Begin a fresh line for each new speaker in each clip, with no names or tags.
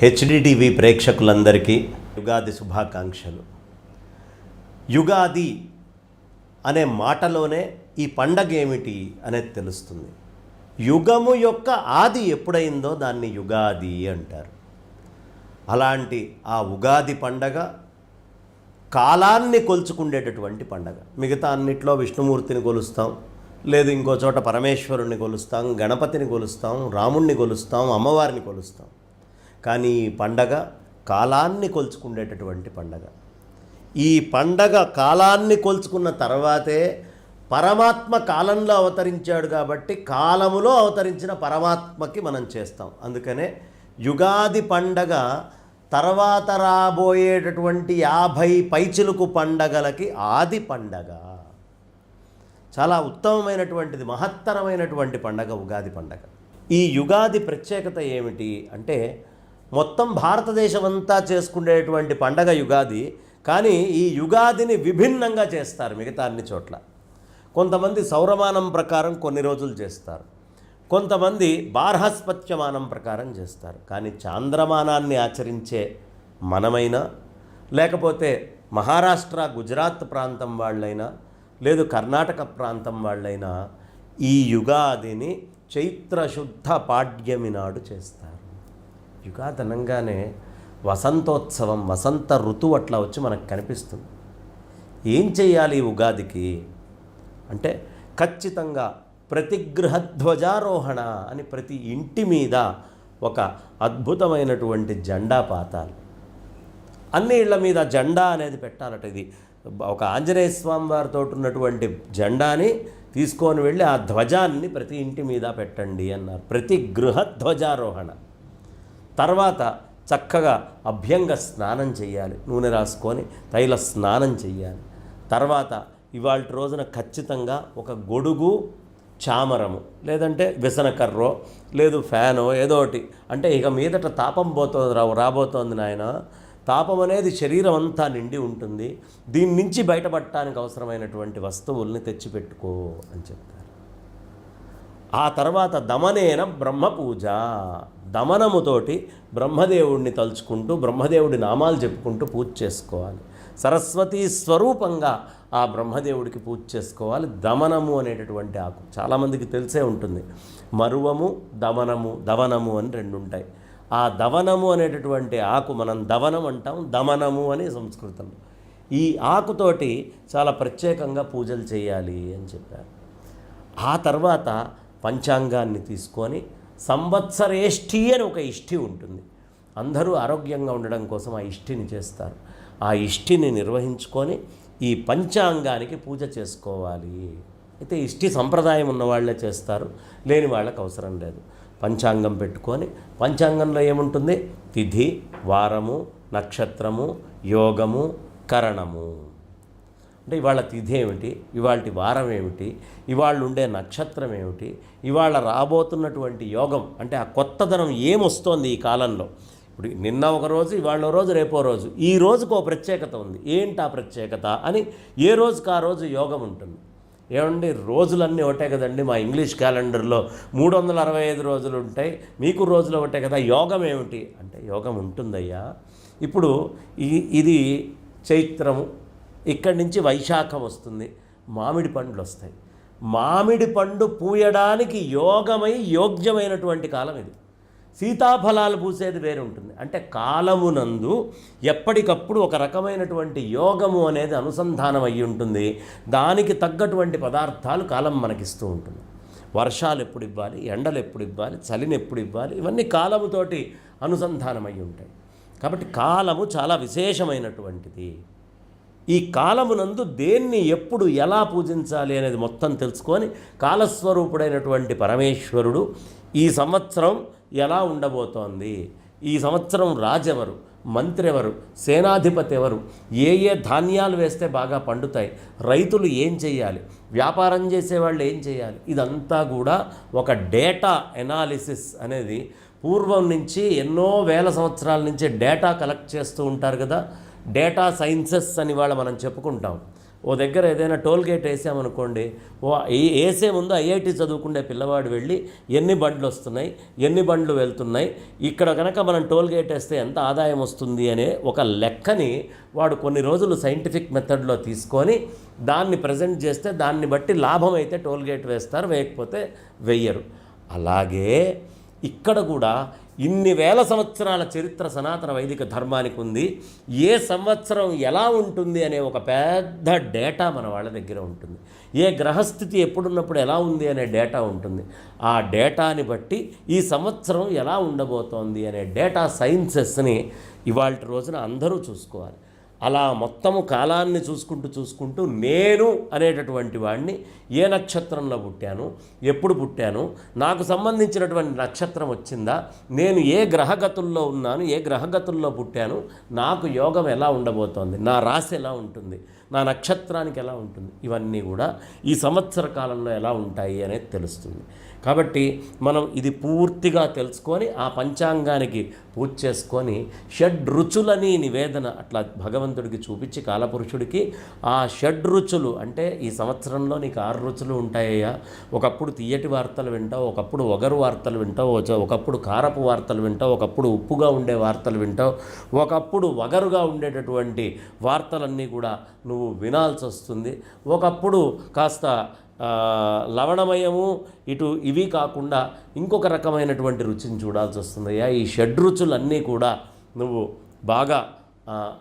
హెచ్డిటీవీ ప్రేక్షకులందరికీ యుగాది శుభాకాంక్షలు. యుగాది అనే మాటలోనే ఈ పండగ ఏమిటి అనేది తెలుస్తుంది. యుగము యొక్క ఆది ఎప్పుడైందో దాన్ని యుగాది అంటారు. అలాంటి ఆ ఉగాది పండగ కాలాన్ని కొలుచుకుండేటటువంటి పండగ. మిగతా అన్నిట్లో విష్ణుమూర్తిని కొలుస్తాం లేదు ఇంకో చోట పరమేశ్వరుణ్ణి కొలుస్తాం గణపతిని కొలుస్తాం రాముణ్ణి కొలుస్తాం అమ్మవారిని కొలుస్తాం. కానీ ఈ పండగ కాలాన్ని కొలుచుకునేటటువంటి పండగ. ఈ పండగ కాలాన్ని కొలుచుకున్న తర్వాతే పరమాత్మ కాలంలో అవతరించాడు కాబట్టి కాలములో అవతరించిన పరమాత్మకి మనం చేస్తాం. అందుకనే యుగాది పండగ తర్వాత రాబోయేటటువంటి యాభై పైచిలుకు పండగలకి ఆది పండగ. చాలా ఉత్తమమైనటువంటిది మహత్తరమైనటువంటి పండగ ఉగాది పండగ. ఈ యుగాది ప్రత్యేకత ఏమిటి అంటే మొత్తం భారతదేశం అంతా చేసుకునేటువంటి పండగ యుగాది కానీ ఈ యుగాదిని విభిన్నంగా చేస్తారు మిగతా అన్ని చోట్ల. కొంతమంది సౌరమానం ప్రకారం కొన్ని రోజులు చేస్తారు. కొంతమంది బార్హస్పత్యమానం ప్రకారం చేస్తారు. కానీ చాంద్రమానాన్ని ఆచరించే మనమైనా లేకపోతే మహారాష్ట్ర గుజరాత్ ప్రాంతం వాళ్ళైనా లేదు కర్ణాటక ప్రాంతం వాళ్ళైనా ఈ యుగాదిని చైత్రశుద్ధ పాడ్యమి నాడు చేస్తారు. యుగాది అనగానే వసంతోత్సవం వసంత ఋతువు అట్లా వచ్చి మనకు కనిపిస్తుంది. ఏం చేయాలి ఉగాదికి? అంటే ఖచ్చితంగా ప్రతి ధ్వజారోహణ అని ప్రతి ఇంటి మీద ఒక అద్భుతమైనటువంటి జెండా పాతాలి. అన్ని ఇళ్ళ మీద జెండా అనేది పెట్టాలట ఇది. ఒక ఆంజనేయ స్వామి వారితో ఉన్నటువంటి జెండాని తీసుకొని వెళ్ళి ఆ ధ్వజాన్ని ప్రతి ఇంటి మీద పెట్టండి అన్నారు. ప్రతి గృహ ధ్వజారోహణ తర్వాత చక్కగా అభ్యంగ స్నానం చేయాలి నూనె రాసుకొని తైల స్నానం చేయాలి. తర్వాత ఇవాళ రోజున ఖచ్చితంగా ఒక గొడుగు చామరము లేదంటే విసనకర్రో లేదు ఫ్యానో ఏదో ఒకటి. అంటే ఇక మీదట తాపం పోతుంది రా రాబోతోంది నాయన. తాపం అనేది శరీరం అంతా నిండి ఉంటుంది. దీని నుంచి బయటపడటానికి అవసరమైనటువంటి వస్తువుల్ని తెచ్చిపెట్టుకో అని చెప్తారు. ఆ తర్వాత దమనేన బ్రహ్మ పూజ దమనముతోటి బ్రహ్మదేవుడిని తలుచుకుంటూ బ్రహ్మదేవుడి నామాలు చెప్పుకుంటూ పూజ చేసుకోవాలి. సరస్వతీ స్వరూపంగా ఆ బ్రహ్మదేవుడికి పూజ చేసుకోవాలి. దమనము అనేటటువంటి ఆకు చాలామందికి తెలిసే ఉంటుంది. మరువము దమనము దవనము అని రెండు ఉంటాయి ఆ దవనము అనేటటువంటి ఆకు మనం దవనం అంటాం దమనము అని సంస్కృతంలో ఈ ఆకుతోటి చాలా ప్రత్యేకంగా పూజలు చేయాలి అని చెప్పారు. ఆ తర్వాత పంచాంగాన్ని తీసుకొని సంవత్సరేష్ఠి అని ఒక ఇష్టి ఉంటుంది. అందరూ ఆరోగ్యంగా ఉండడం కోసం ఆ ఇష్టిని చేస్తారు. ఆ ఇష్టిని నిర్వహించుకొని ఈ పంచాంగానికి పూజ చేసుకోవాలి. అయితే ఇష్టి సంప్రదాయం ఉన్న వాళ్ళే చేస్తారు. లేని వాళ్ళకి అవసరం లేదు. పంచాంగం పెట్టుకొని పంచాంగంలో ఏముంటుంది? తిథి వారము నక్షత్రము యోగము కరణము. అంటే ఇవాళ తిథి ఏమిటి? ఇవాళ వారం ఏమిటి? ఇవాళ ఉండే నక్షత్రం ఏమిటి? ఇవాళ రాబోతున్నటువంటి యోగం అంటే ఆ కొత్తదనం ఏమొస్తోంది ఈ కాలంలో? ఇప్పుడు నిన్న ఒక రోజు ఇవాళ రోజు రేపో రోజు. ఈ రోజుకు ఒక ప్రత్యేకత ఉంది. ఏంటి ఆ ప్రత్యేకత? అని ఏ రోజుకు ఆ రోజు యోగం ఉంటుంది? ఏమండి రోజులన్నీ ఒకటే కదండి మా ఇంగ్లీష్ క్యాలెండర్లో. మూడు వందల అరవై ఐదు రోజులు ఉంటాయి. మీకు రోజులు ఒకటే కదా. యోగం ఏమిటి? అంటే యోగం ఉంటుందయ్యా. ఇప్పుడు ఈ ఇది చైత్రము ఇక్కడి నుంచి వైశాఖం వస్తుంది. మామిడి పండ్లు వస్తాయి. మామిడి పండు పూయడానికి యోగమై యోగ్యమైనటువంటి కాలం ఇది. సీతాఫలాలు పూసేది వేరు ఉంటుంది అంటే కాలమునందు ఎప్పటికప్పుడు ఒక రకమైనటువంటి యోగము అనేది అనుసంధానం అయి ఉంటుంది. దానికి తగ్గటువంటి పదార్థాలు కాలం మనకిస్తూ ఉంటుంది. వర్షాలు ఎప్పుడు ఇవ్వాలి? ఎండలు ఎప్పుడు ఇవ్వాలి? చలిని ఎప్పుడు ఇవ్వాలి? ఇవన్నీ కాలముతోటి అనుసంధానం అయి ఉంటాయి. కాబట్టి కాలము చాలా విశేషమైనటువంటిది. ఈ కాలమునందు దేన్ని ఎప్పుడు ఎలా పూజించాలి అనేది మొత్తం తెలుసుకొని కాలస్వరూపుడైనటువంటి పరమేశ్వరుడు ఈ సంవత్సరం ఎలా ఉండబోతోంది? ఈ సంవత్సరం రాజెవరు? మంత్రి ఎవరు సేనాధిపతి ఎవరు ఏ ఏ ధాన్యాలు వేస్తే బాగా పండుతాయి? రైతులు ఏం చేయాలి వ్యాపారం చేసేవాళ్ళు ఏం చేయాలి ఇదంతా కూడా ఒక డేటా ఎనాలిసిస్ అనేది పూర్వం నుంచి ఎన్నో వేల సంవత్సరాల నుంచి డేటా కలెక్ట్ చేస్తూ ఉంటారు కదా. డేటా సైన్సెస్ అని వాళ్ళ మనం చెప్పుకుంటాం.
ఓ దగ్గర ఏదైనా టోల్ గేట్ వేసామనుకోండి ఓ ఏ- వేసే ముందు ఐఐటి చదువుకునే పిల్లవాడు వెళ్ళి ఎన్ని బండ్లు వస్తున్నాయి ఎన్ని బండ్లు వెళ్తున్నాయి ఇక్కడ కనుక మనం టోల్ గేట్ వేస్తే ఎంత ఆదాయం వస్తుంది అనే ఒక లెక్కని వాడు కొన్ని రోజులు సైంటిఫిక్ మెథడ్లో తీసుకొని దాన్ని ప్రజెంట్ చేస్తే దాన్ని బట్టి లాభం అయితే టోల్ గేట్ వేస్తారు వేయకపోతే వెయ్యరు. అలాగే ఇక్కడ కూడా ఇన్ని వేల సంవత్సరాల చరిత్ర సనాతన వైదిక ధర్మానికి ఉంది. ఏ సంవత్సరం ఎలా ఉంటుంది అనే ఒక పెద్ద డేటా మన వాళ్ళ దగ్గర ఉంటుంది. ఏ గ్రహస్థితి ఎప్పుడున్నప్పుడు ఎలా ఉంది అనే డేటా ఉంటుంది. ఆ డేటాని బట్టి ఈ సంవత్సరం ఎలా ఉండబోతోంది అనే డేటా సైన్సెస్ని ఇవాళ రోజున అందరూ చూసుకోవాలి. అలా మొత్తము కాలాన్ని చూసుకుంటూ చూసుకుంటూ నేను అనేటటువంటి వాడిని ఏ నక్షత్రంలో పుట్టాను ఎప్పుడు పుట్టాను నాకు సంబంధించినటువంటి నక్షత్రం వచ్చిందా నేను ఏ గ్రహగతుల్లో ఉన్నాను ఏ గ్రహగతుల్లో పుట్టాను నాకు యోగం ఎలా ఉండబోతోంది నా రాశి ఎలా ఉంటుంది నా నక్షత్రానికి ఎలా ఉంటుంది ఇవన్నీ కూడా ఈ సంవత్సర కాలంలో ఎలా ఉంటాయి అనేది తెలుస్తుంది. కాబట్టి మనం ఇది పూర్తిగా తెలుసుకొని ఆ పంచాంగానికి పూజ చేసుకొని షడ్ రుచులని నివేదన అట్లా భగవంతుడికి చూపించి కాలపురుషుడికి ఆ షడ్ రుచులు అంటే ఈ సంవత్సరంలో నీకు ఆరు రుచులు ఉంటాయ్యా. ఒకప్పుడు తీయటి వార్తలు వింటావు ఒకప్పుడు ఒగరు వార్తలు వింటావు ఒకప్పుడు కారపు వార్తలు వింటావు ఒకప్పుడు ఉప్పుగా ఉండే వార్తలు వింటావు ఒకప్పుడు వగరుగా ఉండేటటువంటి వార్తలన్నీ కూడా నువ్వు వినాల్సి వస్తుంది ఒకప్పుడు కాస్త లవణమయము ఇటు ఇవి కాకుండా ఇంకొక రకమైనటువంటి రుచిని చూడాల్సి వస్తుందయ్యా ఈ షడ్రుచులన్నీ కూడా నువ్వు బాగా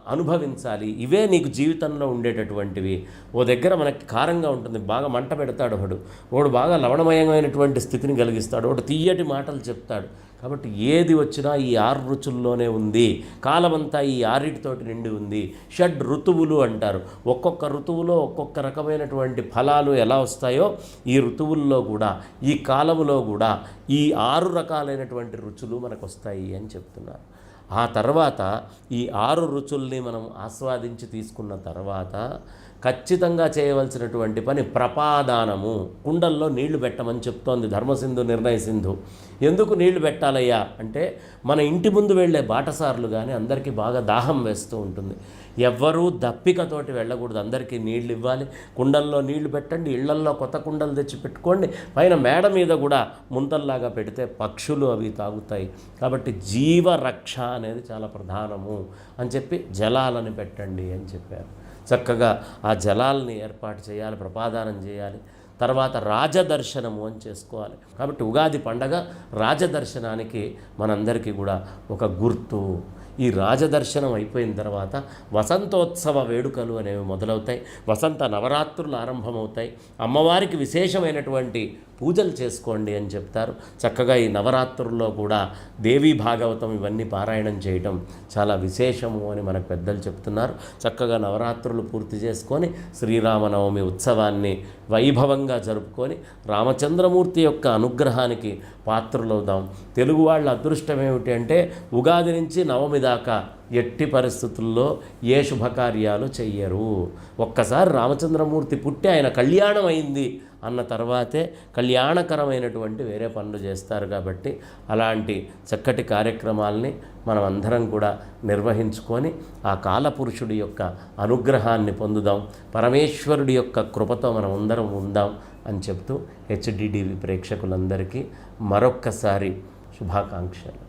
అనుభవించాలి. ఇవే నీకు జీవితంలో ఉండేటటువంటివి. ఓ దగ్గర మనకి కారంగా ఉంటుంది. బాగా మంట పెడతాడు ఒకడు వాడు బాగా లవణమయమైనటువంటి స్థితిని కలిగిస్తాడు. ఒకడు తీయటి మాటలు చెప్తాడు. కాబట్టి ఏది వచ్చినా ఈ ఆరు రుచుల్లోనే ఉంది. కాలమంతా ఈ ఆరిటితోటి నిండి ఉంది. షడ్ ఋతువులు అంటారు. ఒక్కొక్క ఋతువులో ఒక్కొక్క రకమైనటువంటి ఫలాలు ఎలా వస్తాయో ఈ ఋతువుల్లో కూడా ఈ కాలములో కూడా ఈ ఆరు రకాలైనటువంటి రుచులు మనకు వస్తాయి అని చెప్తున్నారు. ఆ తర్వాత ఈ ఆరు రుచుల్ని మనం ఆస్వాదించి తీసుకున్న తర్వాత ఖచ్చితంగా చేయవలసినటువంటి పని ప్రపాదానము. కుండల్లో నీళ్ళు పెట్టమని చెప్తోంది ధర్మసింధు నిర్ణయ సింధు. ఎందుకు నీళ్ళు పెట్టాలయ్యా? అంటే మన ఇంటి ముందు వెళ్ళే బాటసార్లు కానీ అందరికీ బాగా దాహం వేస్తూ ఉంటుంది. ఎవ్వరూ దప్పికతోటి వెళ్ళకూడదు. అందరికీ నీళ్ళు ఇవ్వాలి. కుండల్లో నీళ్ళు పెట్టండి. ఇళ్ళల్లో కొత్త కుండలు తెచ్చి పెట్టుకోండి. పైన మేడ మీద కూడా ముంతల్లాగా పెడితే పక్షులు అవి తాగుతాయి. కాబట్టి జీవరక్ష అనేది చాలా ప్రధానము అని చెప్పి జలాలని పెట్టండి అని చెప్పారు. చక్కగా ఆ జలాలని ఏర్పాటు చేయాలి ప్రపాదానం చేయాలి. తర్వాత రాజదర్శనము అని చేసుకోవాలి. కాబట్టి ఉగాది పండగ రాజదర్శనానికి మనందరికీ కూడా ఒక గుర్తు. ఈ రాజదర్శనం అయిపోయిన తర్వాత వసంతోత్సవ వేడుకలు అనేవి మొదలవుతాయి. వసంత నవరాత్రులు ఆరంభమవుతాయి. అమ్మవారికి విశేషమైనటువంటి పూజలు చేసుకోండి అని చెప్తారు. చక్కగా ఈ నవరాత్రుల్లో కూడా దేవీ భాగవతం ఇవన్నీ పారాయణం చేయటం చాలా విశేషము అని మనకు పెద్దలు చెప్తున్నారు. చక్కగా నవరాత్రులు పూర్తి చేసుకొని శ్రీరామనవమి ఉత్సవాన్ని వైభవంగా జరుపుకొని రామచంద్రమూర్తి యొక్క అనుగ్రహానికి పాత్రలవుదాం. తెలుగు వాళ్ళ అదృష్టం ఏమిటి అంటే ఉగాది నుంచి నవమి దాకా ఎట్టి పరిస్థితుల్లో ఏ శుభకార్యాలు చెయ్యరు. ఒక్కసారి రామచంద్రమూర్తి పుట్టి ఆయన కళ్యాణం అయింది అన్న తర్వాతే కళ్యాణకరమైనటువంటి వేరే పనులు చేస్తారు కాబట్టి అలాంటి చక్కటి కార్యక్రమాల్ని మనం అందరం కూడా నిర్వహించుకొని ఆ కాలపురుషుడి యొక్క అనుగ్రహాన్ని పొందుదాం. పరమేశ్వరుడి యొక్క కృపతో మనం అందరం ఉందాం అని చెప్తూ హెచ్డిడివి ప్రేక్షకులందరికీ మరొక్కసారి శుభాకాంక్షలు.